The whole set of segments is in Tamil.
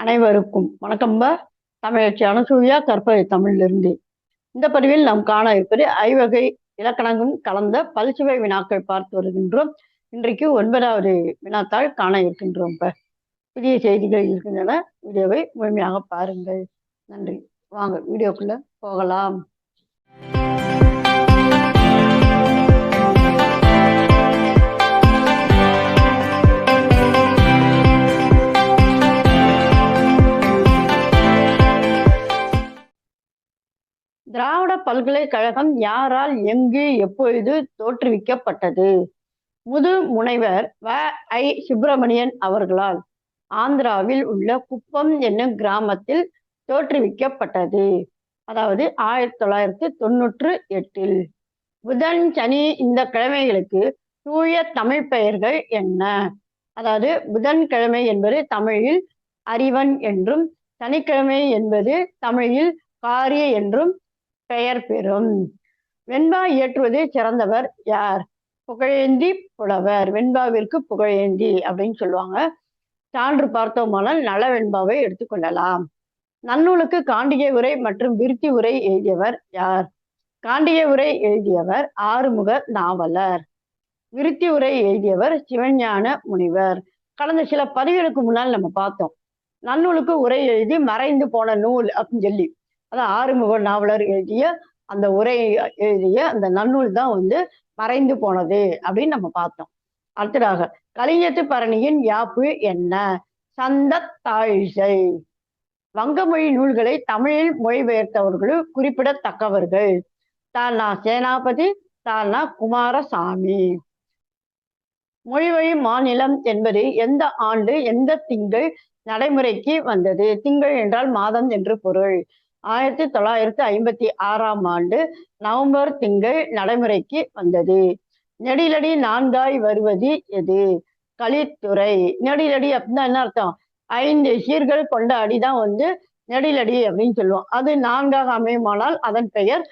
அனைவருக்கும் வணக்கம்ப தமிழச்சி அனசூயா கற்பவை தமிழிலிருந்து. இந்த பதிவில் நாம் காண இருப்பது ஐவகை இலக்கணங்களும் கலந்த பல்சுவை வினாக்கள் பார்த்து வருகின்றோம். இன்றைக்கு ஒன்பதாவது வினாத்தாள் காண இருக்கின்றோம் இப்ப புதிய செய்திகள் இருக்கின்றன. வீடியோவை முழுமையாக பாருங்கள். நன்றி. வாங்க வீடியோக்குள்ள போகலாம். பல்கலைக்கழகம் யாரால் எங்கு எப்பொழுது தோற்றுவிக்கப்பட்டது? முது முனைவர் வ. ஐ. சுப்பிரமணியன் அவர்களால் ஆந்திராவில் உள்ள குப்பம் என்னும் கிராமத்தில் தோற்றுவிக்கப்பட்டது. அதாவது ஆயிரத்தி தொள்ளாயிரத்தி தொண்ணூற்று எட்டில். புதன் சனி இந்த கிழமைகளுக்கு தூய தமிழ் பெயர்கள் என்ன? அதாவது புதன்கிழமை என்பது தமிழில் அறிவன் என்றும் சனிக்கிழமை என்பது தமிழில் காரிய என்றும் பெயர் பெறும். வெண்பா இயற்றுவதே சிறந்தவர் யார்? புகழேந்தி புலவர். வெண்பாவிற்கு புகழேந்தி அப்படின்னு சொல்லுவாங்க. சான்று பார்த்தோமானால் நல வெண்பாவை எடுத்துக்கொள்ளலாம் நன்னூலுக்கு காண்டிய உரை மற்றும் விருத்தி உரை எழுதியவர் யார்? காண்டிய உரை எழுதியவர் ஆறுமுக நாவலர். விருத்தி உரை எழுதியவர் சிவஞான முனிவர். கடந்த சில பதிவுகளுக்கு முன்னால் நம்ம பார்த்தோம். நன்னூலுக்கு உரை எழுதி மறைந்து போன நூல் அப்படின்னு சொல்லி. அதான் ஆறுமுக நாவலர் எழுதிய அந்த உரை எழுதிய அந்த நன்னூல் தான் வந்து மறைந்து போனது அப்படின்னு நம்ம பார்த்தோம். அடுத்ததாக கலிங்கத்து பரணியின் யாப்பு என்ன? சந்த தாழிசை. வங்கமொழி நூல்களை தமிழில் மொழிபெயர்த்தவர்களும் குறிப்பிடத்தக்கவர்கள். தானா சேனாபதி தானா குமாரசாமி. மொழிவழி மாநிலம் என்பது எந்த ஆண்டு எந்த திங்கள் நடைமுறைக்கு வந்தது? திங்கள் என்றால் மாதம் என்று பொருள். ஆயிரத்தி தொள்ளாயிரத்தி ஐம்பத்தி ஆறாம் ஆண்டு நவம்பர் திங்கள் நடைமுறைக்கு வந்தது. நெடிலடி நான்காய் வருவது எது? கலித்துறை நெடிலடி அப்படின்னா என்ன அர்த்தம்? ஐந்து சீர்கள் கொண்ட அடிதான் வந்து நெடிலடி அப்படின்னு சொல்லுவோம். அது நான்காக அமையுமானால் அதன் பெயர்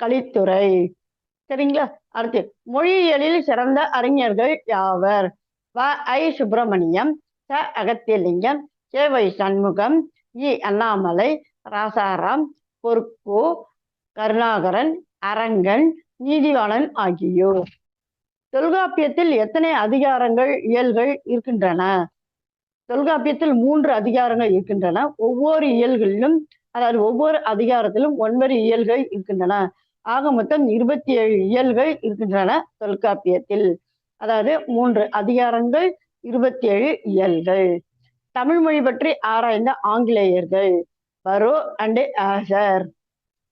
கலித்துறை சரிங்களா? அடுத்து மொழியியலில் சிறந்த அறிஞர்கள் யாவர்? வ. ஐ. சுப்பிரமணியம் ச. அகத்தியலிங்கம் கே. வை. சண்முகம் இ. அண்ணாமலை ராசாராம் பொற்கோ கருணாகரன் அரங்கன் நீதிவாளன் ஆகியோர். தொல்காப்பியத்தில் எத்தனை அதிகாரங்கள் இயல்கள் இருக்கின்றன? தொல்காப்பியத்தில் மூன்று அதிகாரங்கள் இருக்கின்றன. ஒவ்வொரு இயல்களிலும் அதாவது ஒவ்வொரு அதிகாரத்திலும் ஒன்பது இயல்கள் இருக்கின்றன. ஆக மொத்தம் இருபத்தி ஏழு இயல்கள் இருக்கின்றன தொல்காப்பியத்தில். அதாவது மூன்று அதிகாரங்கள் இருபத்தி ஏழு இயல்கள். தமிழ் மொழி பற்றி ஆராய்ந்த ஆங்கிலேயர்கள். பரோ அண்ட் ஆசர்.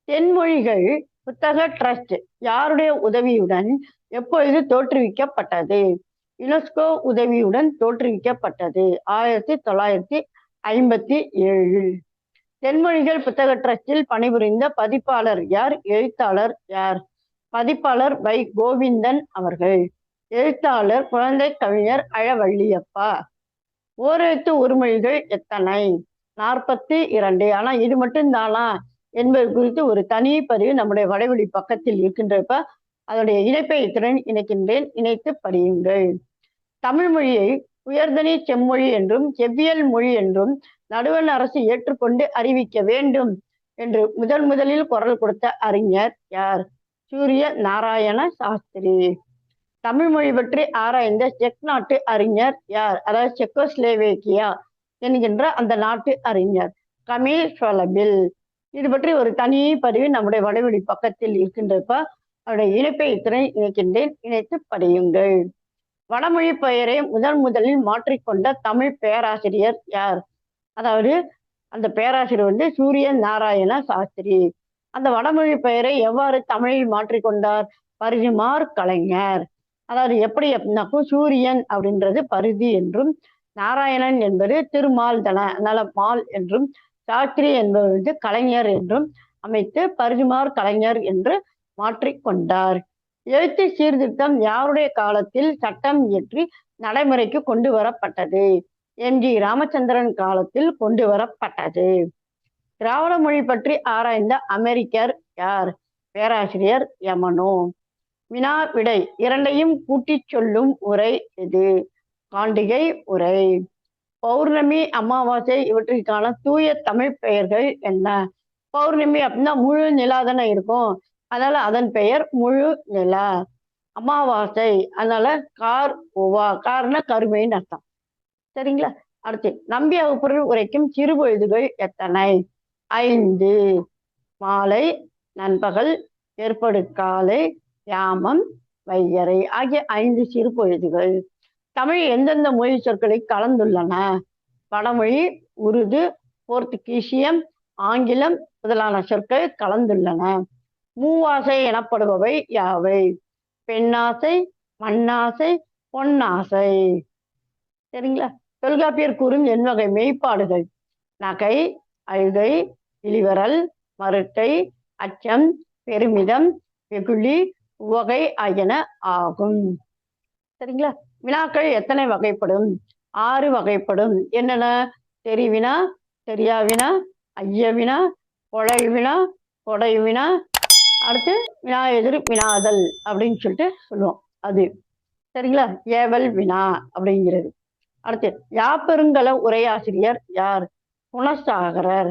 தென்மொழிகள் புத்தக ட்ரஸ்ட் யாருடைய உதவியுடன் எப்பொழுது தோற்றுவிக்கப்பட்டது? யுனெஸ்கோ உதவியுடன் தோற்றுவிக்கப்பட்டது. ஆயிரத்தி தொள்ளாயிரத்தி ஐம்பத்தி ஏழில் தென்மொழிகள் புத்தக ட்ரஸ்டில் பணிபுரிந்த பதிப்பாளர் யார்? எழுத்தாளர் யார்? பதிப்பாளர் வை கோவிந்தன் அவர்கள். எழுத்தாளர் குழந்தை கவிஞர் அழவள்ளியப்பா. ஓரெழுத்து உருமொழிகள் எத்தனை? நாற்பத்தி இரண்டு. ஆனா இது மட்டும் தானா? என்பது குறித்து ஒரு தனி பதிவு நம்முடைய வடைவெளி பக்கத்தில் இருக்கின்றப்ப அதனுடைய இணைப்பை இத்துடன் இணைக்கின்றேன் இணைத்து படியுங்கள். தமிழ் மொழியை உயர்தனி செம்மொழி என்றும் செவ்வியல் மொழி என்றும் நடுவண் அரசு ஏற்றுக்கொண்டு அறிவிக்க வேண்டும் என்று முதல் முதலில் குரல் கொடுத்த அறிஞர் யார்? சூரிய நாராயண சாஸ்திரி. தமிழ் மொழி பற்றி ஆராய்ந்த செக் நாட்டு அறிஞர் யார்? அதாவது செக்கோஸ்லேவேக்கியா? என்கின்ற அந்த நாட்டு அறிஞர் கமீல் சொலபில். இது பற்றி ஒரு தனி பதிவு நம்முடைய வடவெளி பக்கத்தில் இருக்கின்றப்ப அவருடைய இணைப்பை இத்தனை இணைக்கின்றேன். இணைத்து படியுங்கள். வடமொழி பெயரை முதன் முதலில் மாற்றிக்கொண்ட தமிழ் பேராசிரியர் யார்? அதாவது அந்த பேராசிரியர் வந்து சூரிய நாராயண சாஸ்திரி. அந்த வடமொழி பெயரை எவ்வாறு தமிழில் மாற்றிக்கொண்டார்? பரிதிமார் கலைஞர். அதாவது எப்படி அப்படின்னாக்கும் சூரியன் அப்படின்றது பரிதி என்றும் நாராயணன் என்பது திருமால் தன அதனால மால் என்றும் சாஸ்திரி என்பவர் வந்து கலைஞர் என்றும் அமைத்து பரிஜுமார் கலைஞர் என்று மாற்றிக்கொண்டார் எழுத்து சீர்திருத்தம் யாருடைய காலத்தில் சட்டம் இயற்றி நடைமுறைக்கு கொண்டு வரப்பட்டது? எம். ஜி. ராமச்சந்திரன் காலத்தில் கொண்டு வரப்பட்டது. திராவிட மொழி பற்றி ஆராய்ந்த அமெரிக்கர் யார்? பேராசிரியர் யமனோ. வினா விடை இரண்டையும் கூட்டிச் சொல்லும் உரை எது காண்டிகை உரை. பௌர்ணமி அமாவாசை இவற்றிற்கான தூய தமிழ் பெயர்கள் என்ன? பௌர்ணமி அப்படின்னா முழு நிலா தானே இருக்கும். அதனால அதன் பெயர் முழு நிலா. அமாவாசை அதனால கார் ஓவா கார்னா கருமைன்னு அர்த்தம். சரிங்களா? அடுத்து நம்பி வகுப்பொருள் உரைக்கும் சிறுபொழுதுகள் எத்தனை? ஐந்து. மாலை நண்பகல் ஏற்படுக்காலை யாமம் வையறை ஆகிய ஐந்து சிறு பொழுதுகள் தமிழ் எந்தெந்த மொழி சொற்களை கலந்துள்ளன? வடமொழி உருது போர்த்துகீசியம் ஆங்கிலம் முதலான சொற்கள் கலந்துள்ளன. மூவாசை எனப்படுபவை யாவை? பெண்ணாசை மண்ணாசை பொன்னாசை. சரிங்களா? தொல்காப்பியர் கூறும் என்வகை மெய்ப்பாடுகள். நகை அழுகை இழிவரல் மறுட்டை அச்சம் பெருமிதம் வெகுளி உவகை ஆகியன ஆகும். சரிங்களா? வினாக்கள் எத்தனை வகைப்படும்? ஆறு வகைப்படும். என்னென்ன? தெரிவினா தெரியாவினா ஐயவினா கொலை வினா கொடை வினா அடுத்து வினா எதிர் வினாதல் அப்படின்னு சொல்லிட்டு சொல்லுவோம் அது. சரிங்களா? ஏவல் வினா அப்படிங்கிறது. அடுத்து யாப்பெருங்கல உரையாசிரியர் யார்? குணசாகரர்.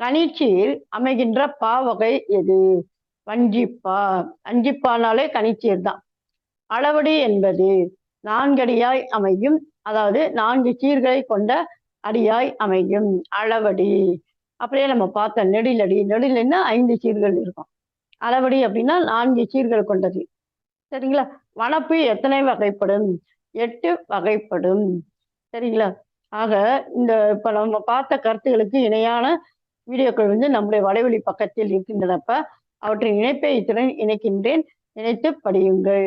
கணிச்சியில் அமைகின்ற பா வகை எது? வஞ்சிப்பா. வஞ்சிப்பானாலே கணிச்சீர் தான். அளவடி என்பது நான்கடியாய் அமையும். அதாவது நான்கு சீர்களை கொண்ட அடியாய் அமையும். அளவடி. அப்படியே நம்ம பார்த்த நெடிலடி நெடிலன்னா ஐந்து சீர்கள் இருக்கும். அளவடி அப்படின்னா நான்கு சீர்கள் கொண்டது. சரிங்களா? வனப்பு எத்தனை வகைப்படும்? எட்டு வகைப்படும். சரிங்களா? ஆக இந்த இப்ப நம்ம பார்த்த கருத்துகளுக்கு இணையான வீடியோக்கள் வந்து நம்முடைய வலைவழி பக்கத்தில் இருக்கின்றனப்ப அவற்றின் இணைப்பை இத்துடன் இணைக்கின்றேன். இணைத்து படியுங்கள்.